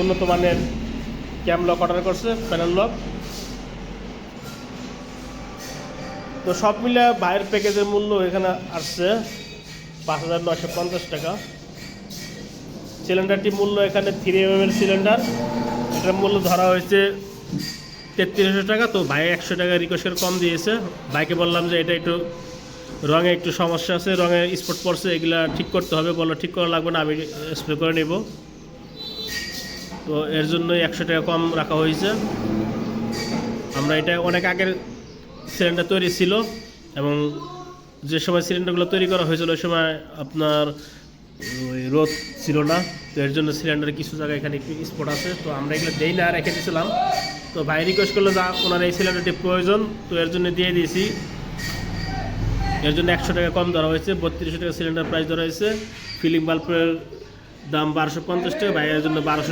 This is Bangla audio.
উন্নত মানের ক্যাম লক অর্ডার করছে, প্যানেল লক। তো সব মিলে ভাইয়ের প্যাকেজের মূল্য এখানে আসছে পাঁচ হাজার নশো পঞ্চাশ টাকা। সিলিন্ডারটি মূল্য এখানে থ্রি এম এর সিলিন্ডার। এটার মূল্য ধরা হয়েছে তেত্রিশশো টাকা, তো ভাই একশো টাকা রিকোয়েস্টের কম দিয়েছে। ভাইকে বললাম যে এটা একটু রঙে একটু সমস্যা আছে, রঙে স্পট পড়ছে, এগুলা ঠিক করতে হবে, বলল ঠিক করা লাগবে না, আমি স্প্রে করে নেব। তো এর জন্যই একশো টাকা কম রাখা হয়েছে। আমরা এটা অনেক আগের সিলিন্ডার তৈরি ছিল এবং যে সময় সিলিন্ডারগুলো তৈরি করা হয়েছিল, ওই সময় আপনার ওই রোদ ছিল না। তো এর জন্য সিলিন্ডারে কিছু জায়গায় এখানে স্পট আছে। তো আমরা এগুলো দেই না, রেখে দিয়েছিলাম। তো ভাই রিকোয়েস্ট করল যা ওনার এই সিলিন্ডারটি প্রয়োজন, তো এর জন্য দিয়ে দিয়েছি। এর জন্য একশো টাকা কম ধরা হয়েছে, বত্রিশশো টাকা সিলিন্ডার প্রাইস ধরা হয়েছে। ফিলিং বাল্বের দাম বারোশো পঞ্চাশ টাকা, ভাইয়ের জন্য বারোশো